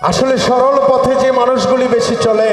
আসলে সরল পথে যে মানুষগুলি বেশি চলে,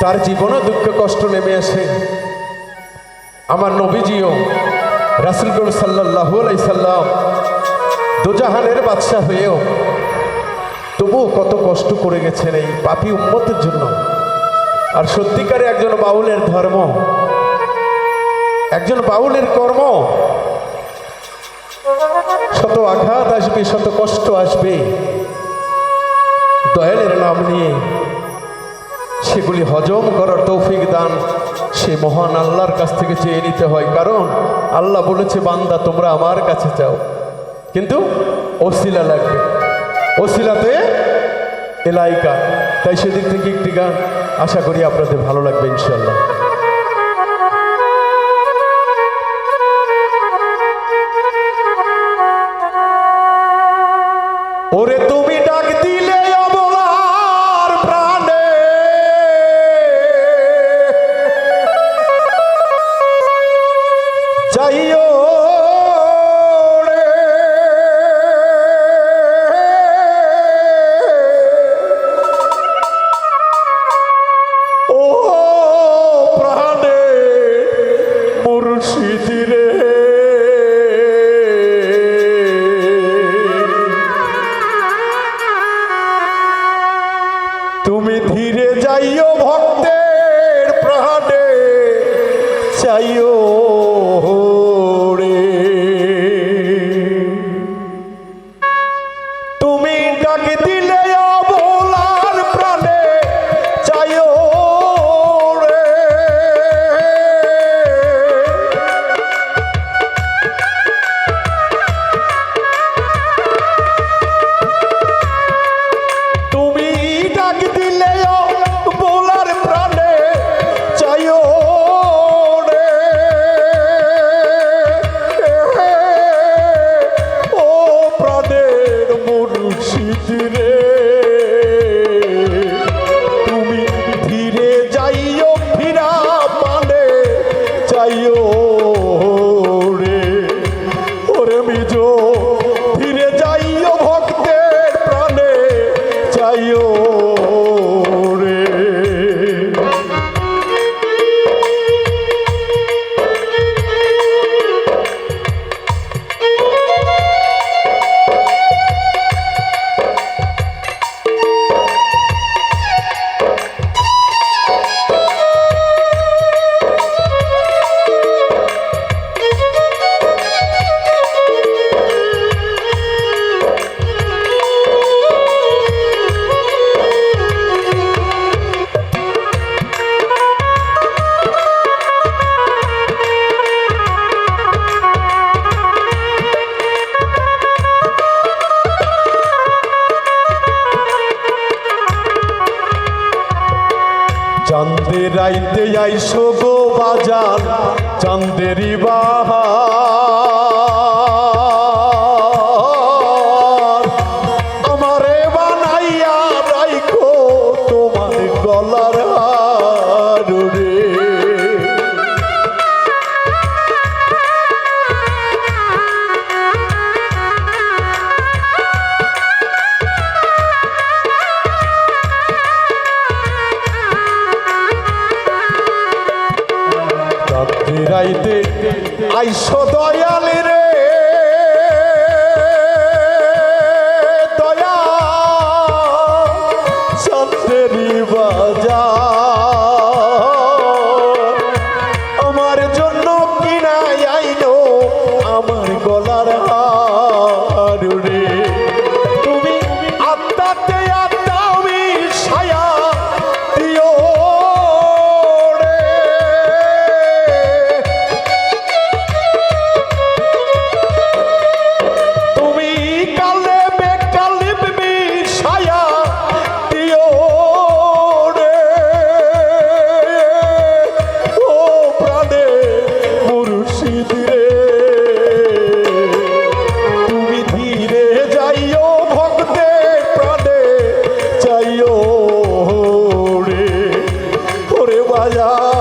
তার জীবনে দুঃখ কষ্ট নেমে আসে। আমার নবীজিও রাসুল করিম সাল্লাহ সাল্লাম দোজাহানের বাদশাহ হয়েও তবুও কত কষ্ট করে গেছেন এই পাপি উম্মতের জন্য। আর সত্যিকারে একজন বাউলের ধর্ম, একজন বাউলের কর্ম, শত আঘাত আসবে, শত কষ্ট আসবে। দয়ালের নাম নিয়ে সেগুলি হজম করার তৌফিক দান সে মহান আল্লাহর কাছ থেকে চেয়ে নিতে হয়। কারণ আল্লাহ বলেছে, বান্দা, তোমরা আমার কাছে চাও কিন্তু ওসিলা লাগবে। ওসিলাতে এলাইকা। তাই সেদিক থেকে একটি গান আশা করি আপনাদের ভালো লাগবে ইনশাল্লাহ চাইও আইসো গো বাজার। দয়া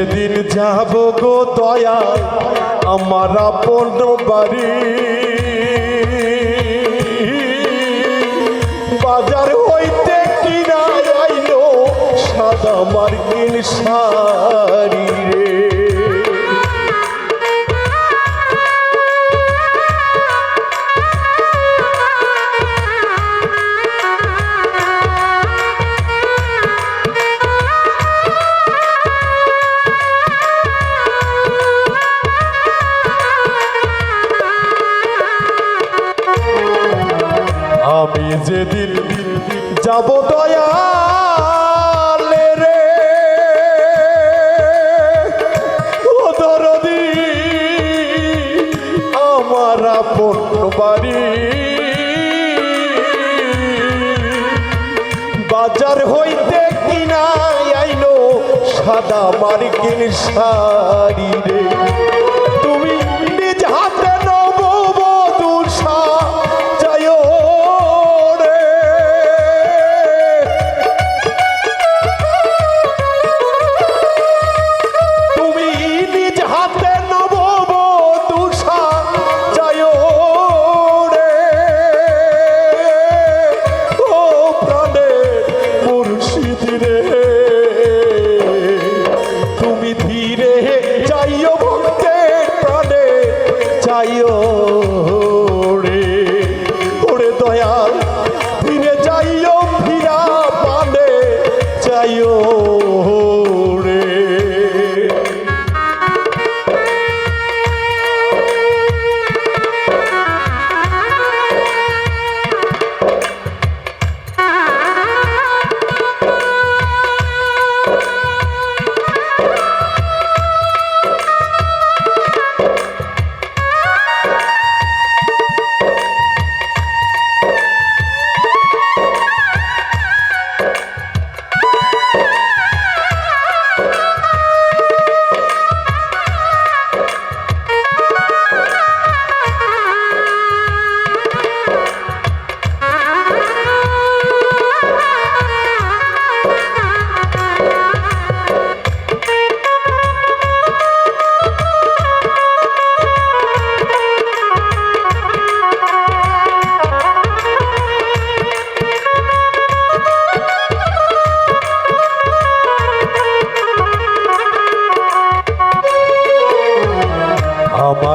সেদিন যাব গো দয়া আমার আপন বাড়ি। বাজার হইতে কিনা আইলো সাদা মার্কিন শাড়ি। বাড়ি। বাজার হইতে কিনা আইলো সাদা মার্কিন শাড়ি রে।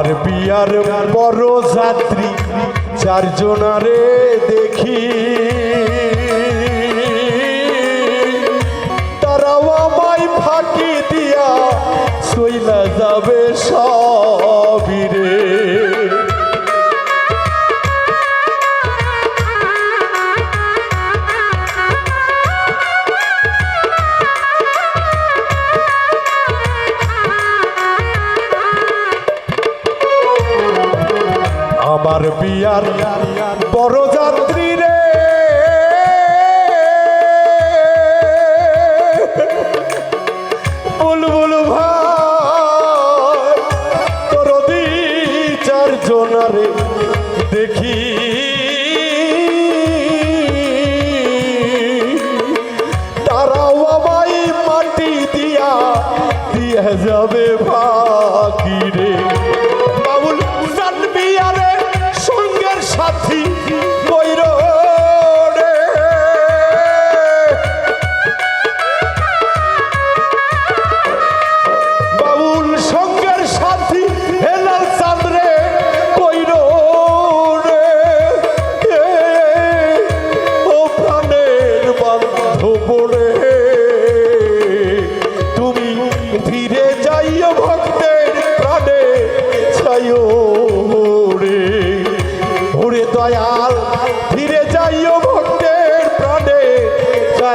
আমার বিয়ার বড় যাত্রী চারজনারে দেখি। তারাও আমায় ফাঁকি দিয়া শৈলা যাবে সবিরে আমার বিয়ার বড় যাত্রী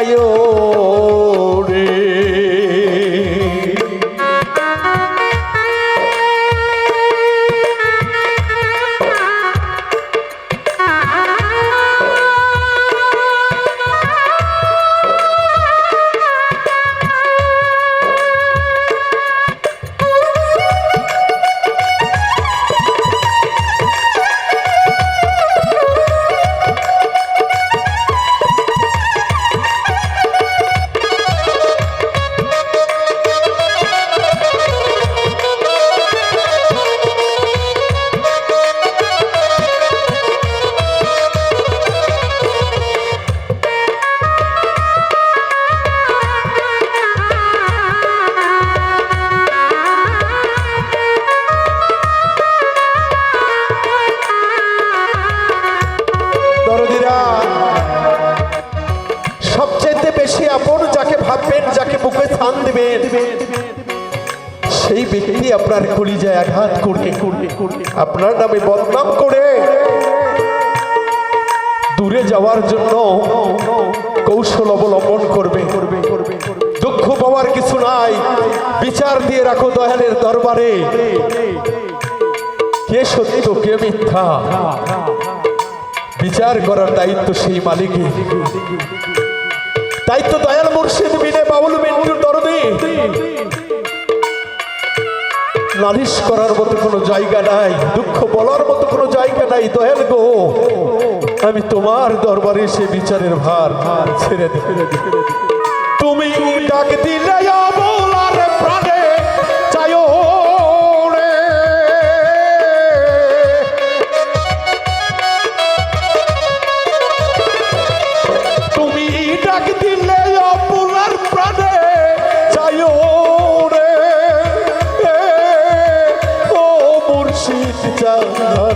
આવ્યો আপনার কলিজায় আঘাত করবে। আপনার নামে বদনাম করে। দূরে যাওয়ার জন্য কৌশল অবলম্বন করবে। দুঃখ পাওয়ার কিছু নাই। বিচার দিয়ে রাখো দয়ালের দরবারে। কে সত্য, কে মিথ্যা? বিচার করার দায়িত্ব সেই মালিকের। দায়িত্ব দয়াল মুর্শিদ বিনে বাউল মিন্টুর দরদে। নালিশ করার মতো কোনো জায়গা নাই, দুঃখ বলার মতো কোনো জায়গা নাই, দয়াল গো। আমি তোমার দরবারে সে বিচারের ভার ছেড়ে দে তুমি ডাক দিলে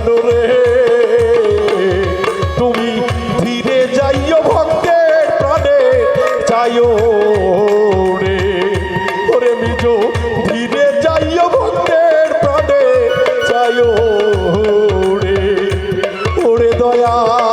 রে? তুমি ধীরে যাইও ভক্তের প্রাণে চাইও রে। ওরে মিজো, ধীরে যাইও ভক্তের প্রাণে চাইও রে। ওরে দয়া